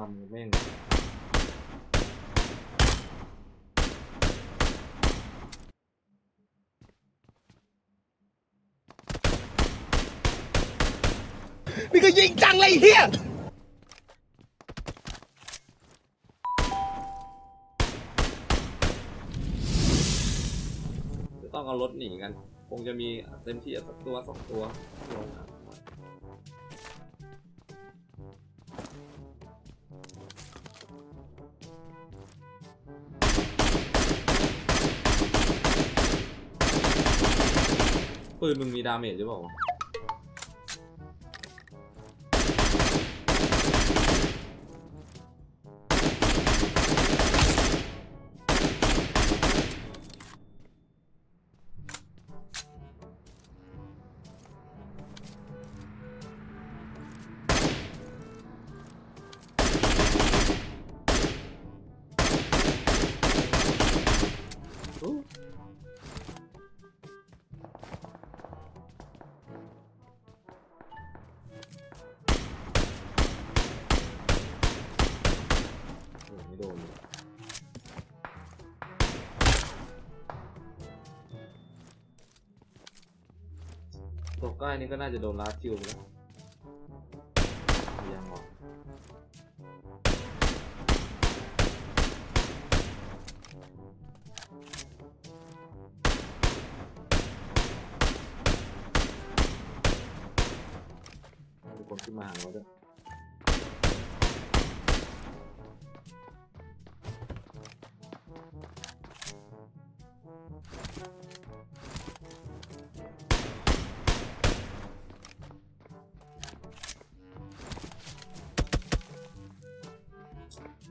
ลำแม่งนี่ก็ยิงจังเลยเฮียจะต้องเอารถหนีกัน คงจะมีเต็มที่สักตัวสองตัวลงอะ ปืนมึงมีดาเมจหรือเปล่าวะ ก็อันนี้ก็น่าจะโดนลาสคิวไปแล้ว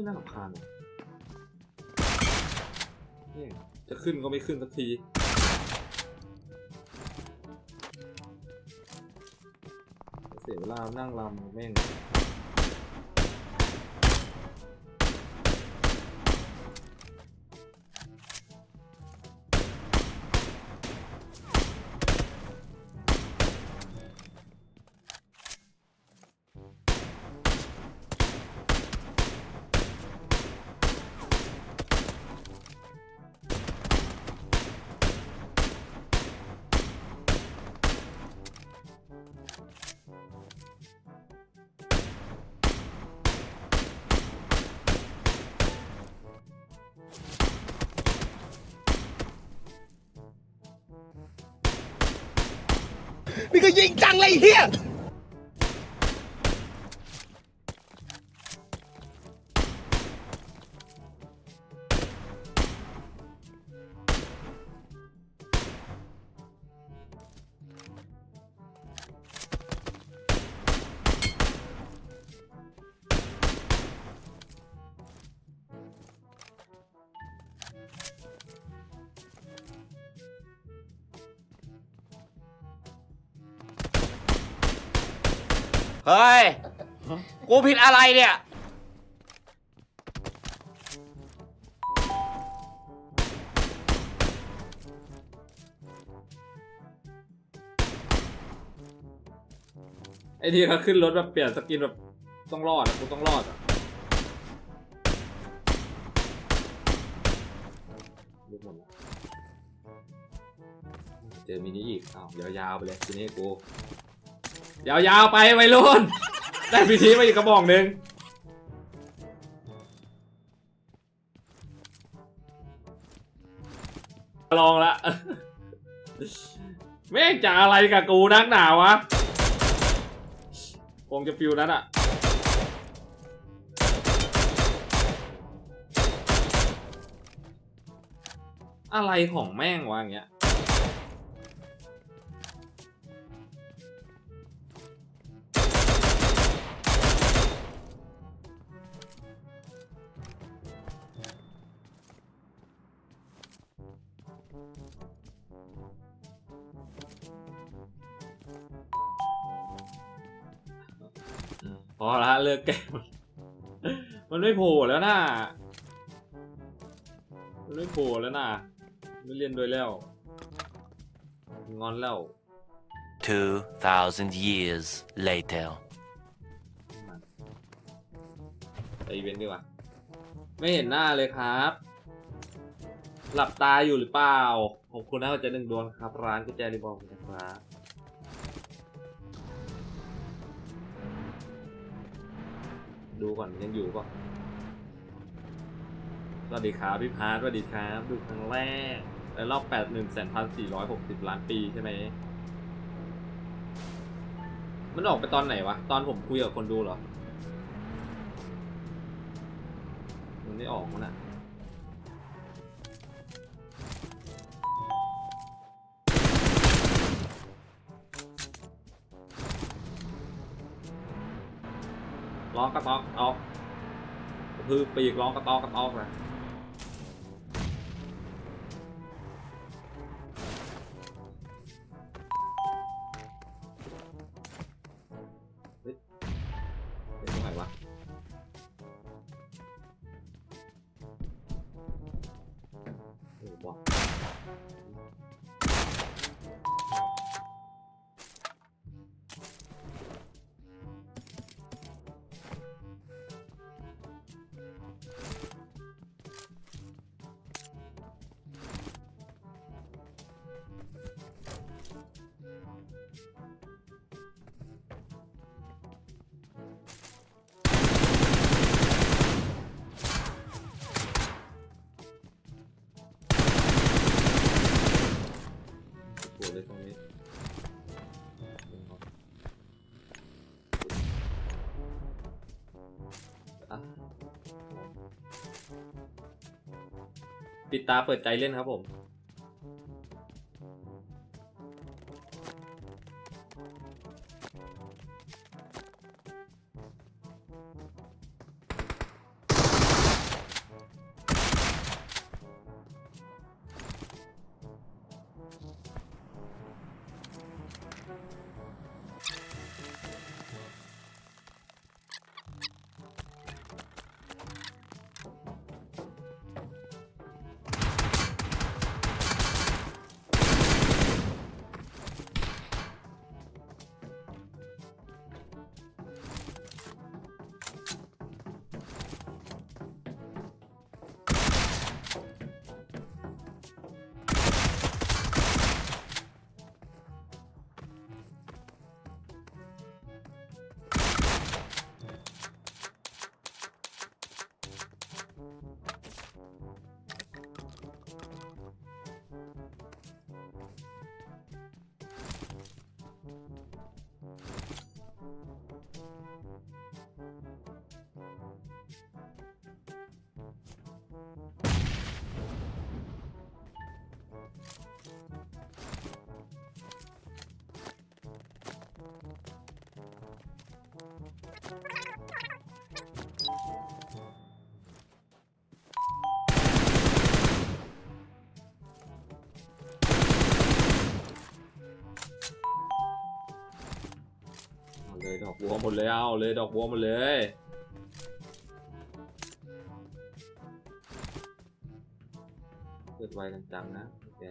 ยน่ารำคาญอะเนี่ยจะขึ้นก็ไม่ขึ้นสักที เสียเวลานั่งรำแม่ง ยิงจังเลยเฮีย เฮ้ย กูผิดอะไรเนี่ย ไอ้ที่เขาขึ้นรถแบบเปลี่ยนสกินแบบต้องรอดอะกูต้องรอดอะลุกหมดละเจอมินิอีกอ้าวยาวๆไปเลยทีนี้กู ยาวๆไปวัยรุ่น ได้พิธีมาอีกกระบอกหนึ่งลองละแม่งจะอะไรกับกูนักหนาวะคงจะฟิวนั้นอะอะไรของแม่งวะอย่างเงี้ย เลิกแกล้งมันมันไม่โผล่แล้วน่ะมันไม่โผล่แล้วน่ะไม่เรียนโดวยแล้ว งอนแล้ว 2,000 years later. อีเวนต์ดีกว่า ไม่เห็นหน้าเลยครับ หลับตาอยู่หรือเปล่า ขอบคุณนะหัวใจหนึ่งดวงครับ ร้านกุญแจรีบอลนะครับ ดูก่อนยังอยู่ป่ะสวัสดีครับพี่พาร์ทสวัสดีครับ ดูครั้งแรกในรอบแปดหนึ่งแสนพันสี่ร้อยหกสิบล้านปีใช่ไหม มันออกไปตอนไหนวะ ตอนผมคุยกับคนดูเหรอ มันไม่ออกมันอะ ร้องกระตอกออกคือปีกร้องกระตอกกระตอกนะ ปิดตาเปิดใจเล่นครับผม บัวหมดเลยเอาเลยดอกบัวหมดเลยเกิดไวกันจังนะแก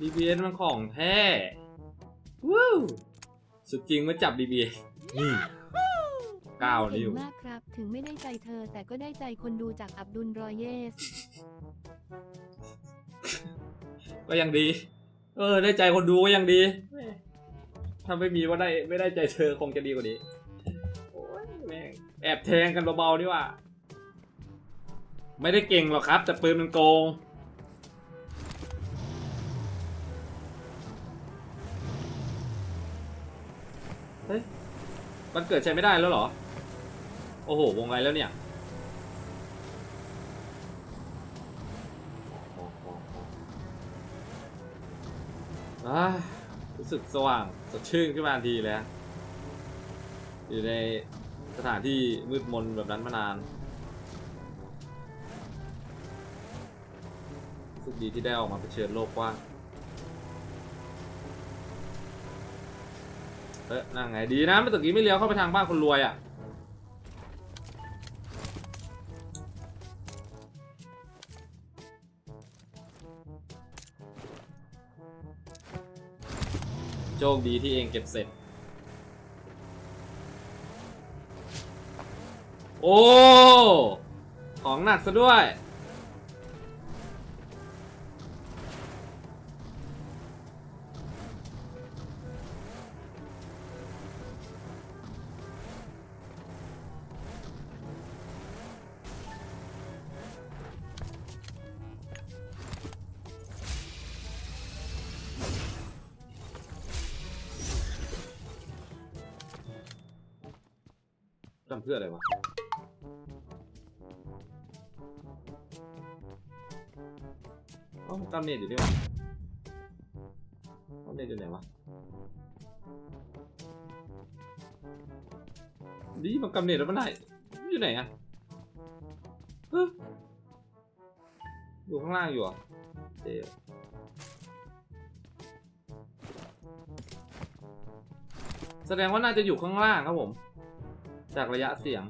เคบีบีเอมันของแท้วู้สุดจริงมาจับบีบีนี่เก้าเก่นิ้วงมากครับ ถึงไม่ได้ใจเธอแต่ก็ได้ใจคนดูจากอับดุลรอยเยส ก็ยังดี เออ ได้ใจคนดูก็ยังดี ถ้าไม่มีว่าได้ไม่ได้ใจเธอคงจะดีกว่านี้โอ้ย แอบแทงกันเบาๆดีว่า ไม่ได้เก่งหรอกครับ แต่ปืนมันโกง เฮ้ย มันเกิดใช้ไม่ได้แล้วเหรอ โอ้โห วงไรแล้วเนี่ยอ่ารู้สึกสว่างสดชื่นขึ้นมาทันทีเลยฮะอยู่ใน สถานที่มืดมนแบบนั้นมานานสุขดีที่ได้ออกมาเผชิญโลกกว้างเอ๊ะนั่งไงดีนะเมื่อกี้ไม่เลี้ยวเข้าไปทางบ้านคนรวยอะโชคดีที่เองเก็บเสร็จ โอ้ ของหนักซะด้วย อ้ากำเนิดอยู่นี่วะกำเนิดอยู่ไหนวะดีมันกำเนิดแล้วมันได้อยู่ไหนอะเอ้ออยู่ข้างล่างอยู่อะเดี๋ยวแสดงว่าน่าจะอยู่ข้างล่างครับผม จากระยะเสียง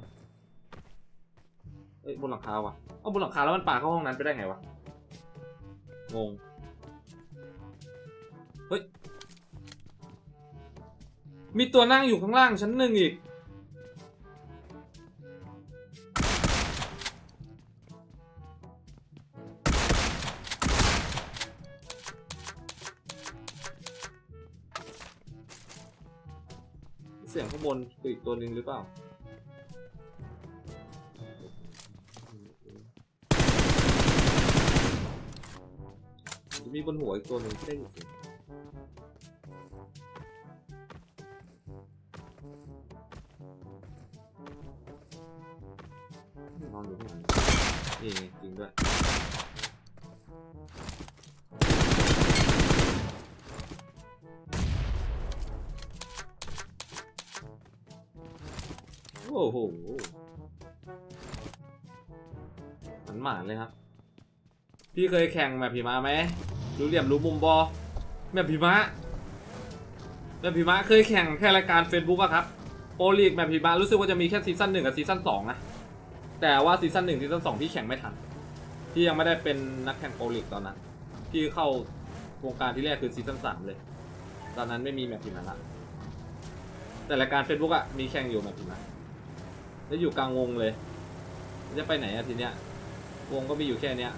เอ้ยบนหลังคาว่ะ เอาบนหลังคาแล้วมันป่าเข้าห้องนั้นไปได้ไงวะ งง เฮ้ย มีตัวนั่งอยู่ข้างล่างชั้นหนึ่งอีก เสียงข้างบนคืออีกตัวหนึ่งหรือเปล่า มีบนหัวอีกตัวหนึ่งที่ได้ยินเสียงนอนอยู่ข้างหลังนี่ไงจริงด้วยโอ้โหหมันหมานเลยครับ พี่เคยแข่งแมปผีม้าไหม รู้เหลี่ยมรู้มุมบอแมปผีม้าแมปผีม้าเคยแข่งแค่รายการ Facebook อะครับโปรลีกแมปผีม้ารู้สึกว่าจะมีแค่ซีซั่นหนึ่งกับซีซั่นสองนะแต่ว่าซีซั่นหนึ่งซีซั่นสองพี่แข่งไม่ทันพี่ยังไม่ได้เป็นนักแข่งโปรลีกตอนนั้นพี่เข้าวงการที่แรกคือซีซั่นสามเลย ตอนนั้นไม่มีแมปผีม้าละแต่รายการ Facebook อะมีแข่งอยู่แมปผีม้าแล้วอยู่กลางวงเลย จะไปไหนอะทีเนี้ย วงก็มีอยู่แค่เนี้ย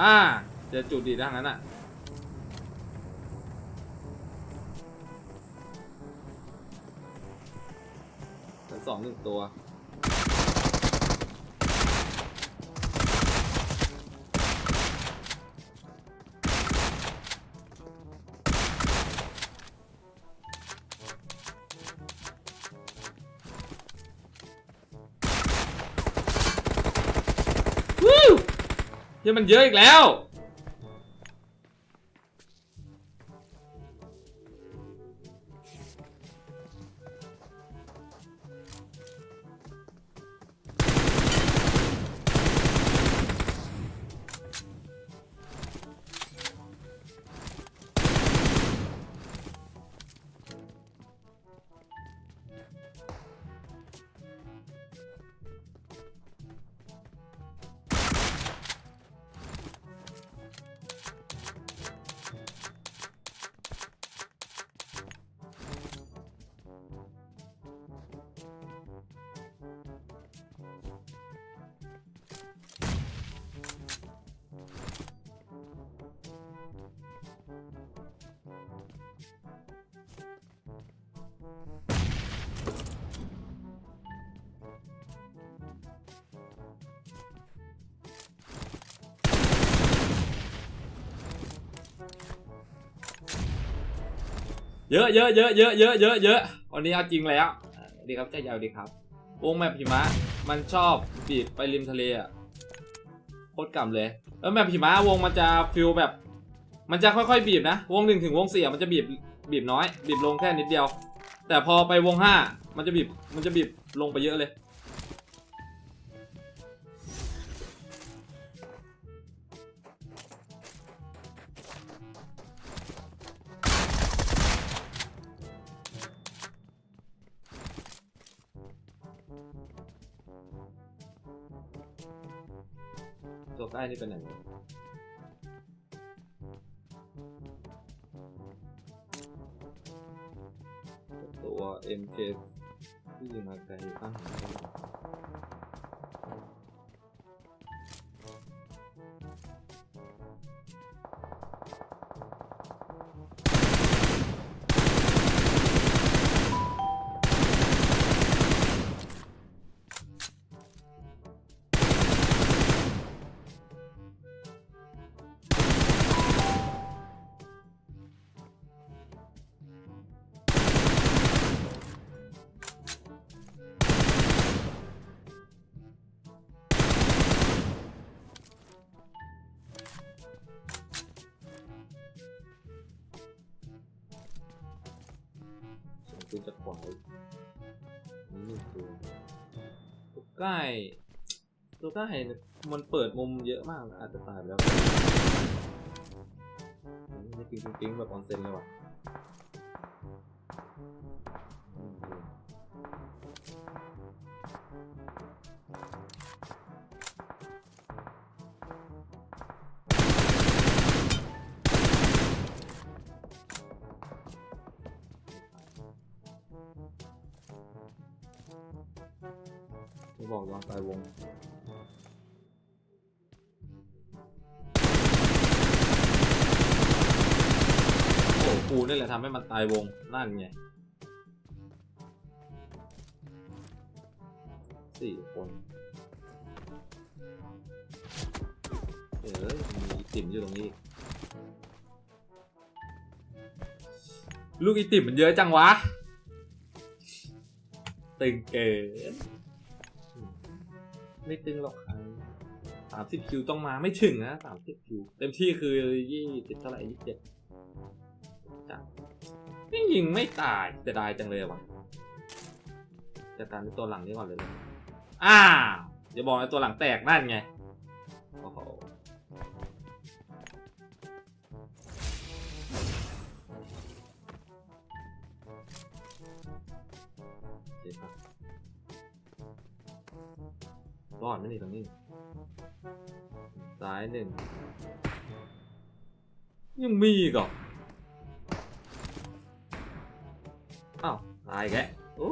อ่าเจอจุดดีทางนั้นอะชั้นสองหนึ่งตัว เหี้ยังมันเยอะอีกแล้ว เยอะเยอะเยอะเยอะเยอะเยอะเยอะวันนี้เอาจริงแล้วดีครับใจยาวดีครับ วงแมพหิมะ มันชอบบีบไปริมทะเลอะโคตรกำเลยแล้วแมพหิมะวงมันจะฟิลแบบ มันจะค่อยๆบีบนะ วงหนึ่งถึงวงสี่มันจะบีบบีบน้อย บีบลงแค่นิดเดียว แต่พอไปวงห้ามันจะบีบมันจะบีบลงไปเยอะเลย ตัวใกล้นี่เป็นไหนวะตัว MK ที่ยิงมาไกลตั้ง หาส่งปืนจะขวาอีกนี่หนึ่งตัวตัวใกล้ ตัวใกล้เนี่ยมันเปิดมุมเยอะมากนะอาจจะตายแล้วนี่ปิ๊งปิ๊งปิ๊งแบบออนเซนเลยว่ะ บอกย้อนตายวงโอ้กูนี่แหละทำให้มันตายวง นั่นไงสี่คนเอ้ยมีติ่มอยู่ตรงนี้ ลูกอีติ่มมันเยอะจังวะ ตึงเกิน ไม่ตึงหรอกครับสามสิบคิวต้องมาไม่ถึงนะสามสิบคิว เต็มที่คือยี่สิบเท่าไหร่ยี่สิบเจ็ดจังนี่ยิงไม่ตายจะได้จังเลยว่ะจัดการตัวหลังนี้ก่อนเลยเลยอ้าวอย่าบอกในตัวหลังแตกนั่นไง โอ้โห รอดไหมนี่ตรงนี้ ซ้ายหนึ่ง ยังมีอีกอะอ้าวตายแกแล้วโอ้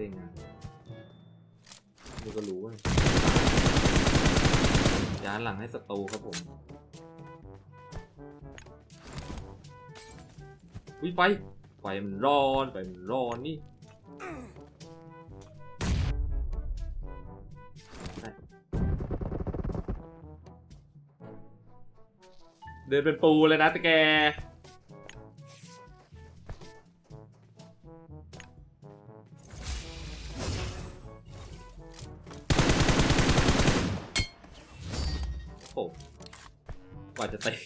เด้งานนี่ก็รู้ว่าย้านหลังให้ศัตรูครับผมวิไฟ ไฟมันร้อน ไฟมันร้อนนี่เดินเป็นปูเลยนะตะแก ว่าจะต็ง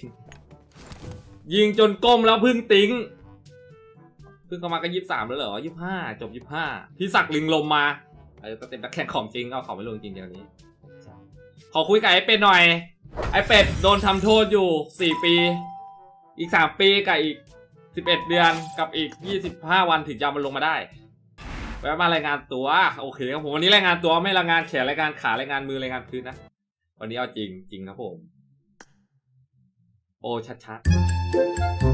ยิงจนก้มแล้วพึ่งติงเพิ่งเข้ามาก็ยี่สามแล้วเหรอยี่ห้าจบยี่ห้าพี่ศักดิ์ลิงลมมาเออก็เต็มนักแข่งของจริงเอาเขาไม่ลงจริงเดี๋ยวนี้ ขอคุยกับไอ้เป็ดหน่อย ไอ้เป็ดโดนทำโทษอยู่สี่ปี อีกสามปีกับอีกสิบเอ็ดเดือนกับอีกยี่สิบห้าวันถึงจะเอามันลงมาได้แวะมารายงานตัวโอเคครับผมวันนี้รายงานตัวไม่รายงานแขนรายงานขารายงานมือรายงานพื้นนะ วันนี้เอาจริงจริงครับผม โอ้ชัดๆ